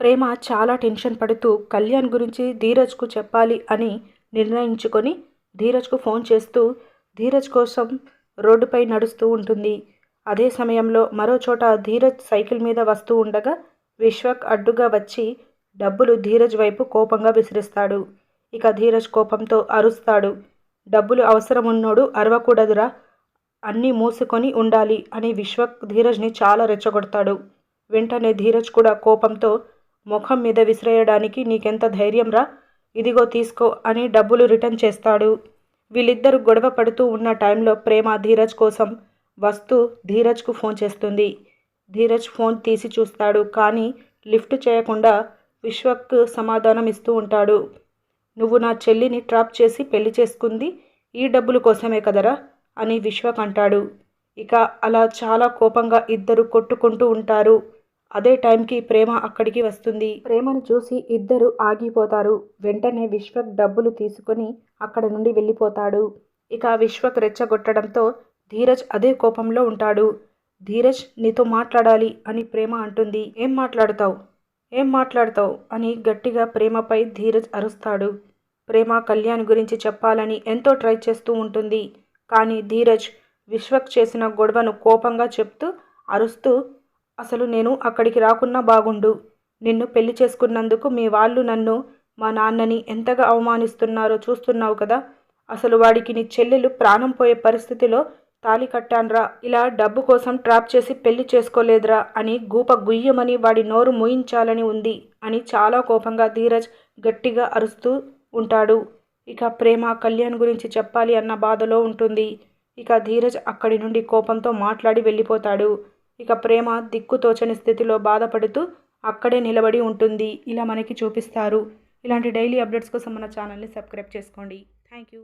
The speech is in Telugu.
ప్రేమ చాలా టెన్షన్ పడుతూ కళ్యాణ్ గురించి ధీరజ్కు చెప్పాలి అని నిర్ణయించుకొని ధీరజ్కు ఫోన్ చేస్తూ ధీరజ్ కోసం రోడ్డుపై నడుస్తూ ఉంటుంది. అదే సమయంలో మరో చోట ధీరజ్ సైకిల్ మీద వస్తూ ఉండగా విశ్వక్ అడ్డుగా వచ్చి డబ్బులు ధీరజ్ వైపు కోపంగా విసిరిస్తాడు. ఇక ధీరజ్ కోపంతో అరుస్తాడు. డబ్బులు అవసరం ఉన్నోడు అరవకూడదురా. అన్నీ మూసుకొని ఉండాలి అని విశ్వక్ ధీరజ్ని చాలా రెచ్చగొడతాడు. వెంటనే ధీరజ్ కూడా కోపంతో ముఖం మీద విసిరేయడానికి నీకెంత ధైర్యం రా? ఇదిగో తీసుకో అని డబ్బులు రిటర్న్ చేస్తాడు. వీళ్ళిద్దరు గొడవ పడుతూ ఉన్న టైంలో ప్రేమ ధీరజ్ కోసం వస్తూ ధీరజ్కు ఫోన్ చేస్తుంది. ధీరజ్ ఫోన్ తీసి చూస్తాడు కానీ లిఫ్ట్ చేయకుండా విశ్వక్ సమాధానం ఇస్తూ ఉంటాడు. నువ్వు నా చెల్లిని ట్రాప్ చేసి పెళ్ళి చేసుకుంది ఈ డబ్బుల కోసమే కదరా? అని విశ్వక్ అంటాడు. ఇక అలా చాలా కోపంగా ఇద్దరు కొట్టుకుంటూ ఉంటారు. అదే టైంకి ప్రేమ అక్కడికి వస్తుంది. ప్రేమను చూసి ఇద్దరు ఆగిపోతారు. వెంటనే విశ్వక్ డబ్బులు తీసుకొని అక్కడ నుండి వెళ్ళిపోతాడు. ఇక విశ్వక్ రెచ్చగొట్టడంతో ధీరజ్ అదే కోపంలో ఉంటాడు. ధీరజ్ నీతో మాట్లాడాలి అని ప్రేమ అంటుంది. ఏం మాట్లాడతావు? ఏం మాట్లాడతావు? అని గట్టిగా ప్రేమపై ధీరజ్ అరుస్తాడు. ప్రేమ కళ్యాణ్ గురించి చెప్పాలని ఎంతో ట్రై చేస్తూ ఉంటుంది. కానీ ధీరజ్ విశ్వక్ చేసిన గొడవను కోపంగా చెప్తూ అరుస్తూ అసలు నేను అక్కడికి రాకున్నా బాగుండు. నిన్ను పెళ్ళి చేసుకున్నందుకు మీ వాళ్ళు నన్ను మా నాన్నని ఎంతగా అవమానిస్తున్నారో చూస్తున్నావు కదా. అసలు వాడికి నీ చెల్లెలు ప్రాణం పోయే పరిస్థితిలో తాలి కట్టాన్రా. ఇలా డబ్బు కోసం ట్రాప్ చేసి పెళ్ళి చేసుకోలేదురా అని గూప గుయ్యమని వాడి నోరు మూయించాలని ఉంది అని చాలా కోపంగా ధీరజ్ గట్టిగా అరుస్తూ ఉంటాడు. ఇక ప్రేమ కళ్యాణ్ గురించి చెప్పాలి అన్న బాధలో ఉంటుంది. ఇక ధీరజ్ అక్కడి నుండి కోపంతో మాట్లాడి వెళ్ళిపోతాడు. ఇక ప్రేమ దిక్కుతోచని స్థితిలో బాధపడుతూ అక్కడే నిలబడి ఉంటుంది. ఇలా మనకి చూపిస్తారు. ఇలాంటి డైలీ అప్డేట్స్ కోసం మన ఛానల్ని సబ్స్క్రైబ్ చేసుకోండి. Thank you